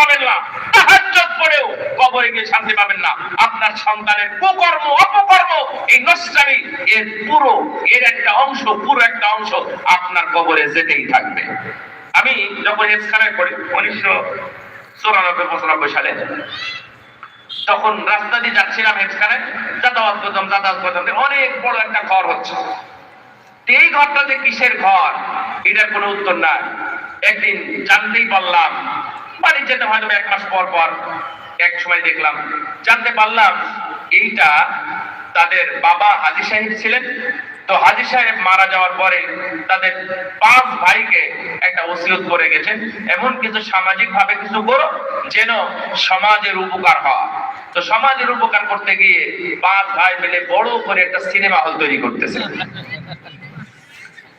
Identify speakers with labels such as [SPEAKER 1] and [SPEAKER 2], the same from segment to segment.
[SPEAKER 1] পাবেন না। তাহাজ্জুদ পড়েও কবরে গিয়ে শান্তি পাবেন না। আপনার সন্তানের কুকর্ম, অপকর্ম, এই এর পুরো, এর একটা অংশ, পুরো একটা অংশ আপনার কবরে যেতেই থাকবে। আমি যখন পড়ি, উনিশশো পঁচানব্বই সালে, তখন রাস্তা দিয়ে যাচ্ছিলাম যাতায়াত করতাম যাতায়াত করতাম অনেক বড় একটা ঘর হচ্ছে। এই ঘরটা যে কিসের ঘর? এটার কোনো উত্তর নাই। একদিন জানতেই পারলাম বাড়ি যেতে হয়তো এক মাস পর পর এক সময় দেখলাম, জানতে পারলাম এইটা তাদের বাবা হাজি সাহেব ছিলেন। তো হাজি সাহেব মারা যাওয়ার পরে তাদের পাঁচ ভাইকে একটা ওসিয়ত করে গেছেন। এমন কিছু সামাজিক ভাবে কিছু করো যেন সমাজের উপকার হয়। তো সমাজের উপকার করতে গিয়ে পাঁচ ভাই মিলে বড় করে একটা সিনেমা হল তৈরি করতেছে।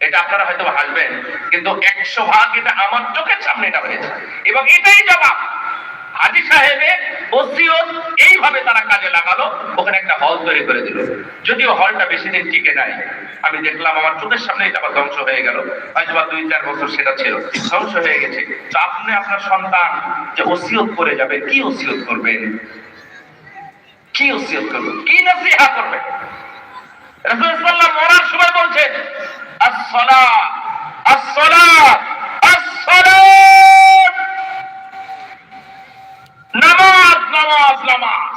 [SPEAKER 1] এটা আপনারা হয়তো হাসবেন কিন্তু একশো ভাগ এটা আমার চোখের সামনে এটা হয়েছে। এবং এটাই জবাব। হাজি সাহেবের এইভাবে তারা কাজে লাগালো, ওখানে একটা হল তৈরি করে দিল। যদিও হলটা বেশি দিন টিকে নাই, আমি দেখলাম আমার চোখের সামনে এটা আবার ধ্বংস হয়ে গেল। হয়তো বা দুই, চার বছর সেটা ছিল, ধ্বংস হয়ে গেছে। তো আপনি, আপনার সন্তান যে ওসিয়ত করে যাবে, কি ওসিয়ত করবেন? কি ওসিয়ত করবেন? কি মরার সময় বলছে আসসালাহ আসসালাহ আসসালাত নামাজ নামাজ নামাজ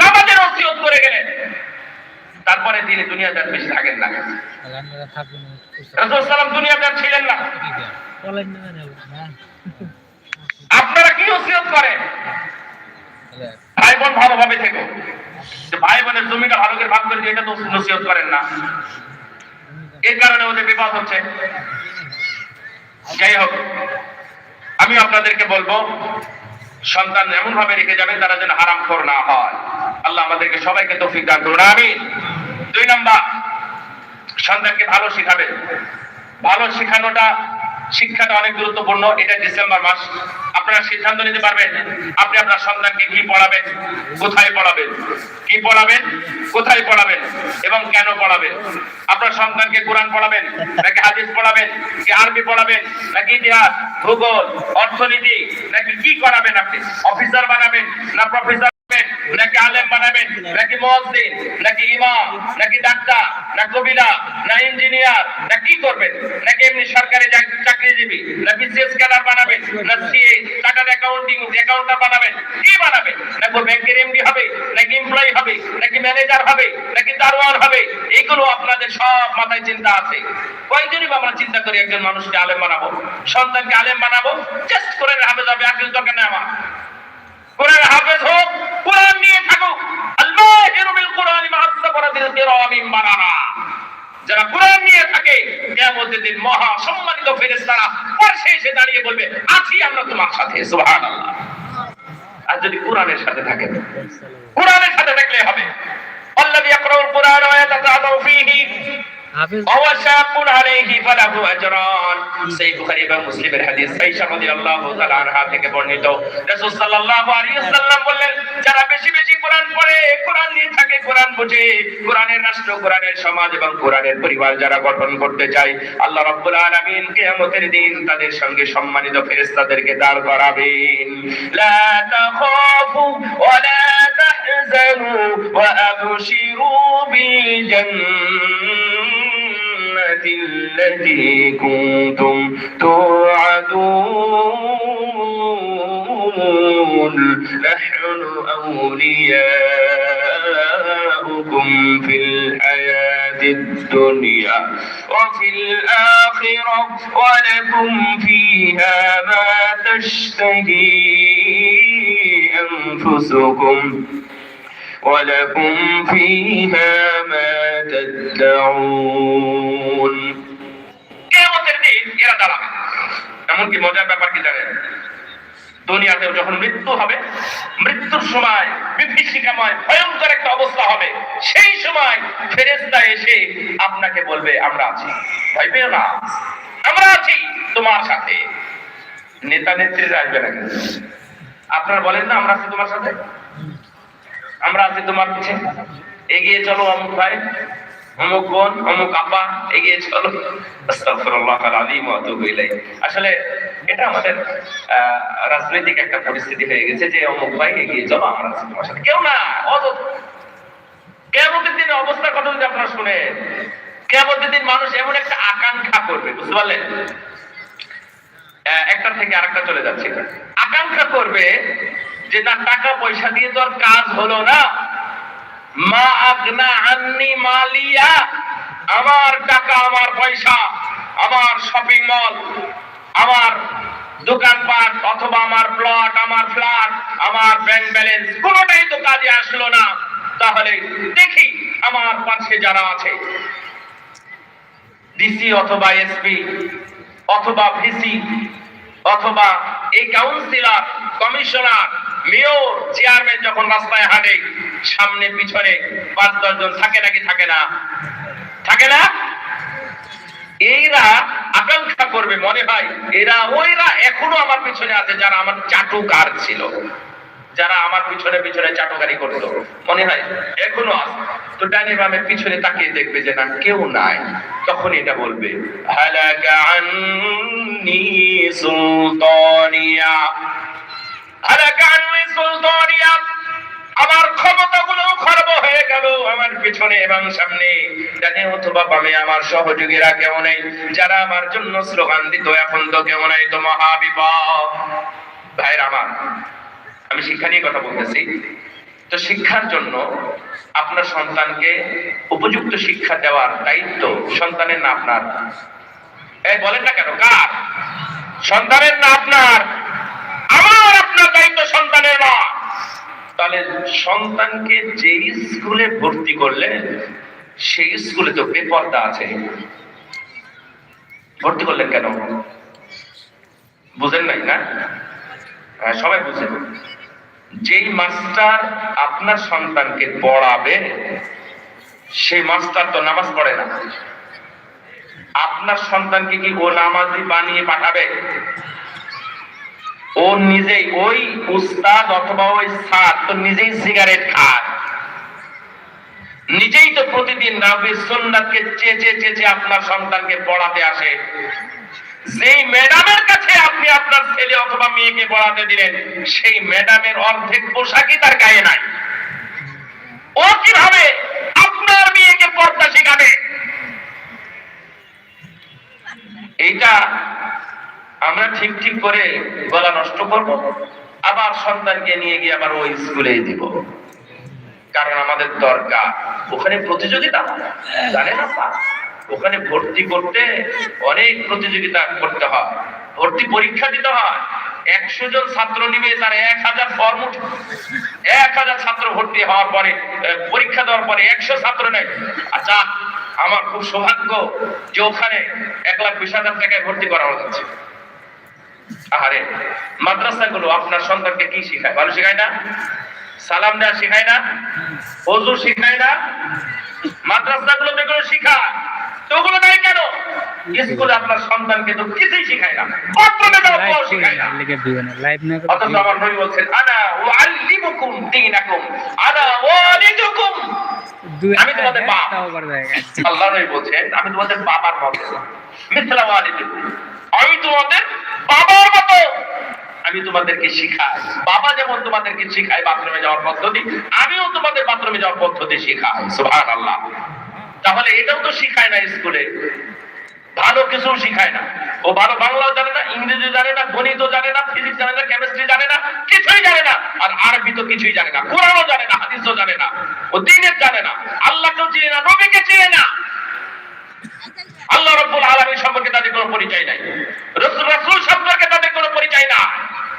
[SPEAKER 1] নামাজের ওসিয়ত করে গেলেন। তারপরে তিনি দুনিয়াতে আর বেশি থাকেন না। ছিলেন না। আপনারা কি ওসিয়ত করেন? ভাই বোন ভালোভাবে থেকো। ভাই বোনের জমিটা ভালো করে ভাগ করে দিয়ে এটা তো নসিহত করেন না। এই কারণে ওদের বিবাদ হচ্ছে। যাই হোক, আমি আপনাদেরকে বলব, সন্তান এমন ভাবে রেখে যাবেন তারা যেন হারাম খোর না হয়। আল্লাহ আমাদেরকে সবাইকে তৌফিক দান করুন আমি দুই নম্বর, সন্তানকে ভালো শিখাবে। ভালো শেখানোটা শিক্ষাটা অনেক গুরুত্বপূর্ণ, এটা ডিসেম্বর মাস। আপনারা সিদ্ধান্ত নিতে পারবেন, আপনি আপনার সন্তানকে কি পড়াবেন, কোথায় পড়াবেন, কি পড়াবেন, কোথায় পড়াবেন এবং কেন পড়াবেন? আপনার সন্তানকে কোরআন পড়াবেন, নাকি হাদিস পড়াবেন কি আরবি পড়াবেন, নাকি ইতিহাস, ভূগোল, অর্থনীতি, নাকি কি করাবেন আপনি? অফিসার বানাবেন না প্রফেসর নাকি আলেম বানাবেন? নাকি মুয়াজ্জিন? নাকি ইমাম? নাকি ডাক্তার? না কবিরা না ইঞ্জিনিয়ার? না কি করবেন? নাকি এমনি সরকারি চাকরিজীবী? না বিসিএস ক্যাডার বানাবেন? না সিএ? চার্টার্ড অ্যাকাউন্টিং অ্যাকাউন্টার বানাবেন? কি বানাবেন না কোন ব্যাংকের এমডি হবে? নাকি এমপ্লয়ি হবে? নাকি ম্যানেজার হবে? নাকি দারোয়ান হবে? এইগুলো আপনাদের সব মাথায় চিন্তা আছে। কয়জনই আমরা চিন্তা করি একজন মানুষকে আলেম বানাবো? সন্তানকে আলেম বানাবো? জাস্ট করে হবে আকিল দরকার নেই আমার। কোরআন হাফেজ হোক কোরআন নিয়ে থাকুক আল্লাহিরু বিল কোরআনি মা আসসাফারাতিল কিরামিন বারারা যারা কোরআন নিয়ে থাকে, কিয়ামতের দিন মহা সম্মানিত ফেরেশতারা পাশে এসে দাঁড়িয়ে বলবে, আছি আমরা তোমার সাথে, সুবহানাল্লাহ। আর যদি কোরআনের সাথে থাকেন, কোরআনের সাথে থাকলে হবে। আল্লাযী ইয়াকরাউল কোরআন ওয়া ইয়াতাদাব্বারু ফীহি। যারা পরিবার যারা গঠন করতে চায়, আল্লাহ রাব্বুল আলামিন দিন তাদের সঙ্গে সম্মানিত ফেরেস্তাদেরকে দাঁড় করাবেন। التي كنتم توعدون. نحن أولياؤكم في الحياة الدنيا وفي الآخرة ولكم فيها ما تشتهي أنفسكم ولكم فيها ما تدعون. এরা দাঁড়াবে এমনকি মজার ব্যাপার কি জানেন? দুনিয়াতে যখন মৃত্যু হবে, মৃত্যুর সময়, বিভীষিকাময়, ভয়ঙ্কর একটা অবস্থা হবে। সেই সময় ফেরেশতা এসে আপনাকে বলবে, আমরা আছি। ভয় পেও না। আমরা আছি তোমার সাথে। নেতা নেত্রীরা আসবে না কিন্তু আপনারা বলেন না, আমরা আছি তোমার সাথে? আমরা আছি তোমার পিছে। এগিয়ে চলো অমুক ভাই। অমুক বোন অমুক আব্বা, এগিয়ে চলো। আসলে এটা আমাদের রাজনৈতিক একটা পরিস্থিতি হয়ে গেছে যে অমুক ভাই এগিয়ে চলো, আমরা কেউ না, অযথা। কেমতের দিনে অবস্থার কথা যদি আপনারা শুনেন কেমতের দিন মানুষ এমন একটা আকাঙ্ক্ষা করবে, বুঝতে পারলেন? একটা থেকে আরেকটা চলে যাচ্ছে আকাঙ্ক্ষা করবে যে না টাকা পয়সা দিয়ে তো আর কাজ হলো না। মা আগনা আন্নি মালিয়া, আমার টাকা, আমার পয়সা, আমার শপিং মল আমার দোকানপাট অথবা আমার প্লট আমার ফ্ল্যাট আমার ব্যাংক ব্যালেন্স কোনোটাই তো কাজে আসলো না। তাহলে দেখি আমার পাশে যারা আছে। ডিসি অথবা এসপি অথবা ভিসি অথবা এই কাউন্সিলর কমিশনার মেয়র চেয়ারম্যান যখন রাস্তায় হাঁটে, সামনে, পিছনে পাঁচ দশজন থাকে নাকি থাকে না? থাকে না? এইরা আকাঙ্ক্ষা করবে মনে হয়। এরা, ওইরা এখনও আমার পিছনে আছে যারা আমার চাটুকার ছিল। যারা আমার পিছনে পিছনে চাটুকারি করতো। মনে হয়? এখনও আছে। তো ডানে বামে পিছনে তাকিয়ে দেখবে যে না, কেউ নাই। তখন এটা বলবে, হালাকা আন্নি সুলতানিয়া। আমি শিক্ষা নিয়ে কথা বলতেছি। তো শিক্ষার জন্য আপনার সন্তানকে উপযুক্ত শিক্ষা দেওয়ার দায়িত্ব সন্তানের না আপনার। বলেন না কেন, কার? সন্তানের না আপনার। সন্তানের না তাহলে সন্তানকে যে স্কুলে ভর্তি করলে সেই স্কুলে তো বেপর্দা আছে। ভর্তি করলেন কেন? বুঝেন নাই না? হ্যাঁ, সবাই বুঝেন। যেই মাস্টার আপনার সন্তানকে পড়াবে সেই মাস্টার তো নামাজ পড়ে না। আপনার সন্তানকে কি ও নামাজি বানিয়ে পাঠাবে? ও নিজেই ওই উস্তাদ অথবা ওই স্যার তো নিজেই সিগারেট খায়। নিজেই তো প্রতিদিন নবী সুন্নাতকে চেচে চেচে আপনার সন্তানকে পড়াতে আসে। যেই ম্যাডামের কাছে আপনি আপনার ছেলে অথবা মেয়েকে পড়াতে দিলেন, সেই ম্যাডামের অর্ধেক পোশাকই তার গায়ে নাই। ও কীভাবে আপনার মেয়েকে পর্দা শেখাবে? এইটা আমরা ঠিক ঠিক করে গলা নষ্ট করব, আবার সন্তানকে নিয়ে গিয়ে আবার ওই স্কুলেই দিব। কারণ আমাদের দরকার। ওখানে প্রতিযোগিতা জানেন না ওখানে ভর্তি করতে অনেক প্রতিযোগিতা করতে হয়। ভর্তি পরীক্ষা দিতে হয়। একশো জন ছাত্র নিবে, তার এক হাজার ফর্ম। এক হাজার ছাত্র ভর্তি হওয়ার পরে পরীক্ষা দেওয়ার পরে একশো ছাত্র নেয়। আচ্ছা আমার খুব সৌভাগ্য যে ওখানে এক লাখ বিশ হাজার টাকায় ভর্তি করা হচ্ছে আহারে মাদ্রাসাগুলো আপনার সন্তানকে কি শেখায়? ভালো শেখায় না? সালাম দেওয়া শেখায় না? অজু শেখায় না? মাদ্রাসাগুলো যেগুলো শেখায় ওগুলো কেন? স্কুলে আপনার সন্তানকে তো কিছুই শেখায় না। শেখায় না। অথচ আমার নবী বলছেন আনা ওয়াল্লিমুকুম দীনাকুম আনা ওয়ালিদুকুম। আমি তোমাদের বাপ। আল্লাহ নবী বলছেন আমি তোমাদের বাবার মতো মিথলা ওয়ালিদুকুম আমি তোমাদের আমি তোমাদেরকে শিখাই। বাবা যেমন তোমাদেরকে শিখায় বাথরুমে যাওয়ার পদ্ধতি, আমিও তোমাদের বাথরুমে যাওয়ার পদ্ধতি শিখাই। সুবহানাল্লাহ। তাহলে এটাও তো শিখায় না স্কুলে। ভালো কিছু শিখায় না। ও ভালো বাংলাও জানে না ইংরেজি জানে না গণিত জানে না, ফিজিক্স জানে না, কেমিস্ট্রি জানে না, কিছুই জানে না। আর আরবি তো কিছুই জানে না, কোরআনও জানে না, হাদিসও জানে না, ও দিনের জানে না। আল্লাহকেও চিনে না, নবীকে চিনে না। আল্লাহ রব্বুল আলামিন সম্পর্কে তাদের কোনো পরিচয় নাই। রসুল রাসূল সম্পর্কে তাদের কোনো পরিচয় না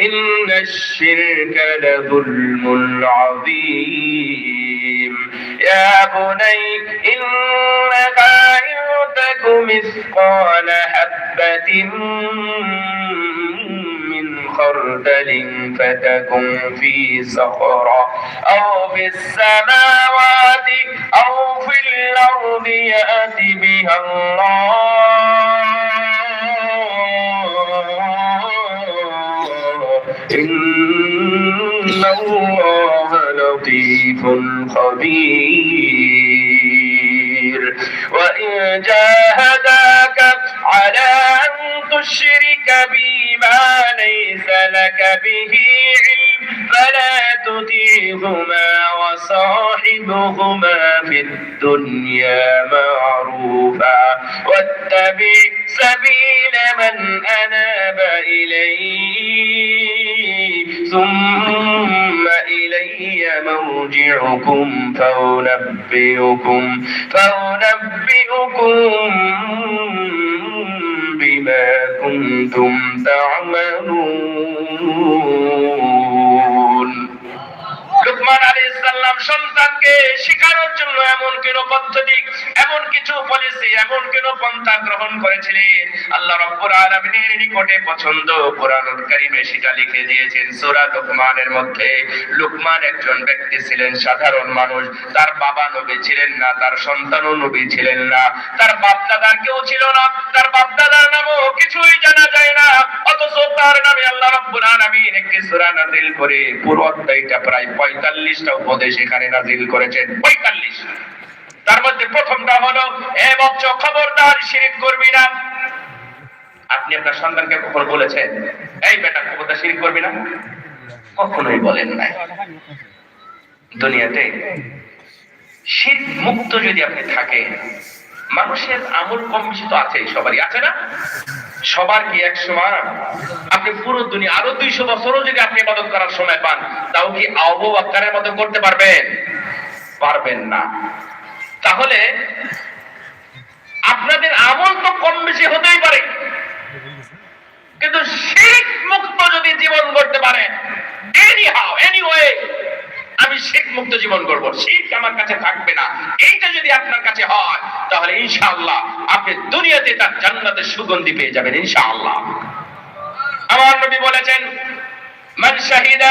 [SPEAKER 1] إن الشرك لظلم عظيم. يا بني إن تك مثقال حبة من خردل فتكن في صخرة أو في السماوات أو في الأرض يأتي بها الله. إن الله لطيف خبير وإن جاهداك على أن تشرك بي ما ليس لك به علم فلا تطيعهما وصاحبهما في الدنيا معروفا واتبع سبيل من أناب إلي ثم إلي مرجعكم فأنبئكم فأنبئكم بما كنتم تعملون. لقمان عليه السلام সন্তানকে শেখানোর জন্য এমন কোন পদ্ধতি এমন কিছু পলিসি এমন কোন পন্থা গ্রহণ করেছিলেন? আল্লাহ রাব্বুল আলামিনের নিকটে পছন্দ কোরআনুল কারীমে সেটা লিখে দিয়েছেন সূরা লুকমানের মধ্যে। লুকমান একজন ব্যক্তি ছিলেন, সাধারণ মানুষ। তার বাবা নবী ছিলেন না, তার সন্তানও নবী ছিলেন না। তার বাপ দাদার কেউ ছিল না, তার বাপ দাদার নামও কিছুই জানা যায় না। অথচ তার নামে আল্লাহ রাব্বুল আলামিন একটি সূরা নাযিল করে, পুরো অধ্যায়টা প্রায় 45টা উপদেশ এখানে নাযিল করেছেন 45 তার মধ্যে প্রথমটা হলো, এ বচ্চ খবরদার শিরিক করবি না। আপনি আপনার সন্তানকে কখন বলেছেন, এই বেটা খবরদার শিরিক করবি না? কখনোই বলেন নাই। দুনিয়াতে শীত মুক্ত যদি আপনি থাকে মানুষের আমল কম বেশি তো আছেই, সবারই আছে না? সবার কি এক সমান? আপনি পুরো দুনিয়া আরও দুইশো বছরও যদি আপনি ইবাদত করার সময় পান, তাও কি আবু বাক্কারের মতো করতে পারবেন? পারবেন না। তাহলে আপনাদের আমল তো কম বেশি হতেই পারে। কিন্তু শিখ মুক্ত যদি জীবন করতে ওয়ে আমি শিখ মুক্ত জীবন করব শিখ আমার কাছে থাকবে না। এইটা যদি আপনার কাছে হয়, তাহলে ইনশাআল্লাহ আপনি দুনিয়াতে তার জান্নাতের সুগন্ধি পেয়ে যাবেন, ইনশাআল্লাহ। আমার নবী বলেছেন من شهد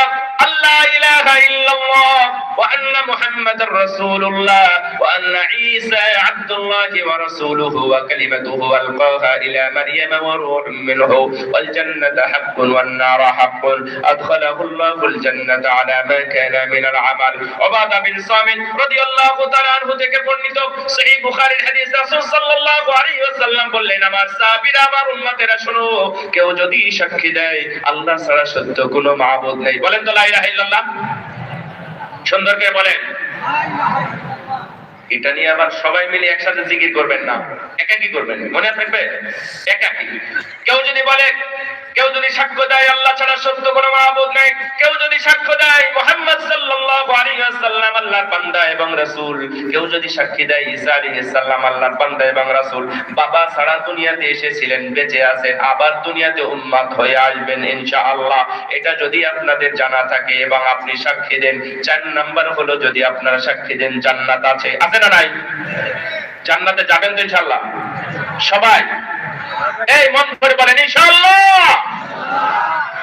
[SPEAKER 1] أن لا إله إلا الله وأن محمد رسول الله وأن عيسى عبد الله ورسوله وكلمته ألقاها إلى مريم وروح منه والجنة حق والنار حق أدخله الله الجنة على ما كان من العمل عبادة بن صامت رضي الله تعالى عنه থেকে বর্ণিত সহিহ বুখারীর হাদিস রাসূল সাল্লাল্লাহু আলাইহি ওয়াসাল্লাম বললেন আমার সাহাবীরা আমার উম্মতেরা শোনো কেউ যদি সাক্ষী দেয় আল্লাহ ছাড়া সত্য কোনো মাবুদ নেই। বলেন তো, লা ইলাহা ইল্লাল্লাহ। সুন্দর করে বলেন। এটা নিয়ে আবার সবাই মিলে একসাথে জিকির করবেন না। একাকি করবেন মনে থাকবে? একাকি। কেউ যদি বলে কেউ যদি সাক্ষ্য দেয়, আল্লাহ ছাড়া সত্য কোনো মাহবুদ নেই। কেউ যদি সাক্ষ্য দেয়, মোহাম্মদ সাল্লাল্লাহু আলাইহি ওয়াসাল্লাম আল্লাহর বান্দা এবং রাসূল। কেউ যদি সাক্ষী দেয়, ঈসা আলাইহিস সালাম আল্লাহর বান্দা এবং রাসূল। বাবা ছাড়া দুনিয়াতে এসেছিলেন, বেঁচে আছেন, আবার দুনিয়াতে উম্মাত হয়ে আসবেন, ইনশাআল্লাহ। এটা যদি আপনাদের জানা থাকে এবং আপনি সাক্ষী দেন, চার নাম্বার হলো যদি আপনারা সাক্ষী দেন, জান্নাত আছে। আছে না নাই? জান্নাতে যাবেন তো ইনশাআল্লাহ? সবাই? এই মন করে বলেন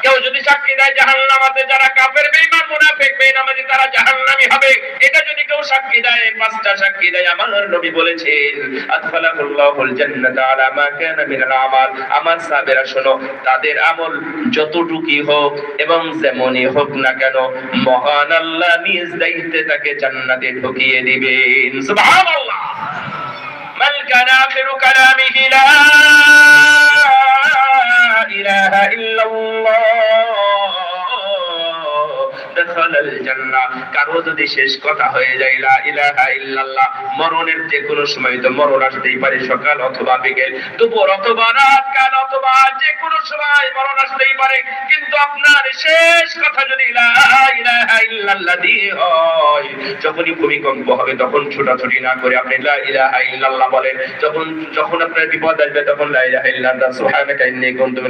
[SPEAKER 1] কেউ যদি সাক্ষী দেয় জাহান্নামাতে, যারা কাফের, বেঈমান, মুনাফিক বেঈমানি তারা জাহান্নামী হবে। এটা যদি কেউ সাক্ষী দেয়, পাঁচটা সাক্ষী দেয়, আমার নবী বলেছেন, আদখালাহুল্লাহুল জান্নাতা আলা মা কানা মিনাল আমাল। আমার তাদের আমল যতটুকুই হোক এবং যেমনই হোক না কেন, মহান আল্লাহ নিজ দায়িত্বে তাকে জান্নাতে ঢুকিয়ে দিবেন। সুবহানাল্লাহ। كان آخر كلامه لا إله إلا الله. কারও যদি শেষ কথা হয়ে যায় ইলাহা ইল্লাল্লাহ, মরণের যে কোনো সময় তো মরণ আসতেই পারে, সকাল অথবা বিকেল, দুপুর অথবা রাত, কাল অথবা যে কোনো সময় মরণ আসতেই পারে। কিন্তু আপনার শেষ কথা যদি ইলাহা ইল্লাল্লাহ দিয়ে হয়, যখনই ভূমিকম্প হবে, তখন ছোটাছুটি না করে আপনি লা ইলাহা ইল্লাল্লাহ বলেন। যখন যখন আপনার বিপদ আসবে, তখন লা ইলাহা ইল্লাল্লাহ, সুবহানাকা ইন্নী কুনতু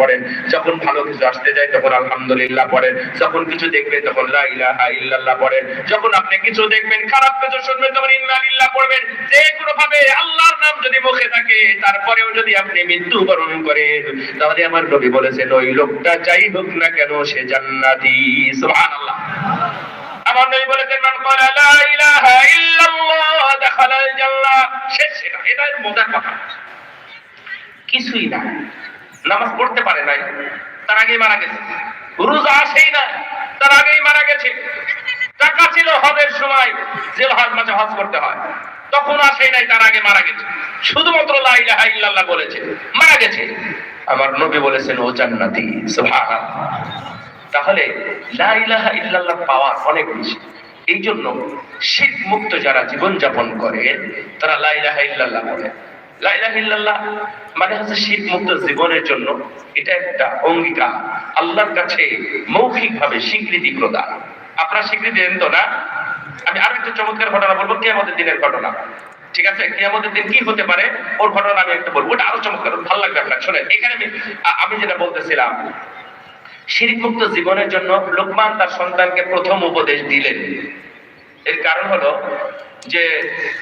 [SPEAKER 1] পড়েন। যখন ভালো কিছু আসতে যায়, তখন আলহামদুলিল্লাহ পড়েন। যখন কিছু কিছু দেখবেন তখন লা ইলাহা ইল্লাল্লাহ পড়েন। যখন আপনি কিছু দেখবেন, খারাপ কিছু শুনবেন, তখন ইন্না পড়বেন। যে কোনো ভাবে আল্লাহর নাম যদি মুখে থাকে, তারপরেও যদি আপনি মৃত্যুবরণ করেন, তাহলে আমার নবী বলেছেন, ওই লোকটা যাই হোক না কেন, সে জান্নাতি। সুবহানাল্লাহ। কিছুই না। নামাজ পড়তে পারে নাই। তার আগেই মারা গেছে। রোজা আসেই না তার আগেই মারা গেছে। টাকা ছিল হজের সময়, জেল হজ মাঝে হজ করতে হয়। তখন আসেই নাই, তার আগে মারা গেছে। শুধুমাত্র লা ইল্লাল্লাহ বলেছে, মারা গেছে। আমার নবী বলেছেন, ও জান্নাতি তাহলে লা ইলাহা ইল্লাল্লাহ পাওয়ার অনেক বেশি। এই জন্য শীত মুক্ত যারা জীবন যাপন করে, তারা লা ইলাহা ইল্লাল্লাহ বলে। মানে হচ্ছে শীত মুক্ত জীবনের জন্য এটা একটা অঙ্গীকার, আল্লাহর কাছে মৌখিক ভাবে স্বীকৃতি প্রদান। স্বীকৃতি দেন তো না? আমি আরও একটা চমৎকার ঘটনা বলব, কিয়ামতের দিনের ঘটনা। ঠিক আছে? কিয়ামতের দিন কি হতে পারে? ওর ঘটনা আমি একটু বলব, ওটা আরও চমৎকার ভালো লাগবে আপনার। শোনেন, এখানে আমি আমি যেটা বলতেছিলাম শিরিক মুক্ত জীবনের জন্য লোকমান তার সন্তানকে প্রথম উপদেশ দিলেন। এর কারণ হলো যে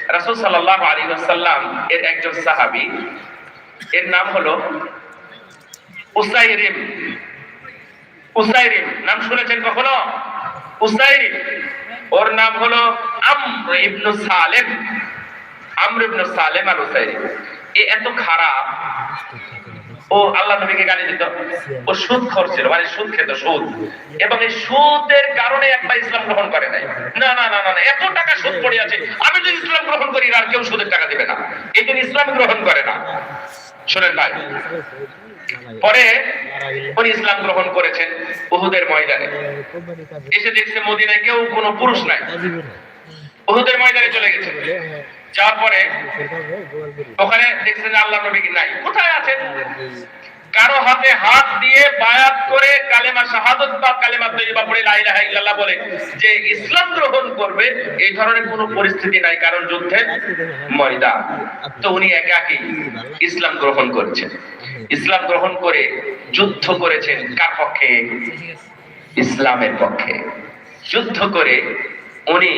[SPEAKER 1] রাসূল সাল্লাল্লাহু আলাইহি ওয়াসাল্লাম এর একজন সাহাবী, এর নাম হলো উসাইরিম। উসাইরিম, নাম শুনেছেন কখনো? উসাইরিম। ওর নাম হলো আমর সালেম। আমর ইবনু সালেম আল উসাইরিম। এ এত খারাপ। ও আল্লাহ নবীকে গালি দিত। ও সুদ খরছিল মানে সুদ খেত সুদ। এবং এই সুদের কারণে একবার ইসলাম গ্রহণ করে নাই। না না না না না, এত টাকা সুদ পড়ে আছে আমি যদি ইসলাম গ্রহণ করি আর কেউ সুদের টাকা দিবে না। এই জন্য ইসলাম গ্রহণ করে না। শোনেন ভাই পরে উনি ইসলাম গ্রহণ করেছেন উহুদের ময়দানে। এসে দেখছে মদিনায় কেউ কোনো পুরুষ নাই। উহুদের ময়দানে চলে গেছে। যাওয়ার পরে ওখানে দেখছেন আল্লাহ নবী নাই। কোথায় আছেন? কারও হাতে হাত দিয়ে বায়াত করে কালেমা শাহাদত বা কালেমা তৈবা পড়ে লা ইলাহা ইল্লাল্লাহ বলে যে ইসলাম গ্রহণ করবে, এই ধরনের কোনো পরিস্থিতি নাই, কারণ যুদ্ধের ময়দান। তো উনি একাকী ইসলাম গ্রহণ করেছেন? ইসলাম গ্রহণ করে যুদ্ধ করেছেন কার পক্ষে? ইসলামের পক্ষে। যুদ্ধ করে উনি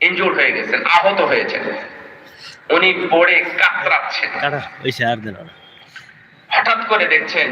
[SPEAKER 1] ইনজুর্ড হয়ে গেছেন আহত হয়েছেন। উনি পড়ে কাতরাচ্ছেন। হঠাৎ করে দেখছেন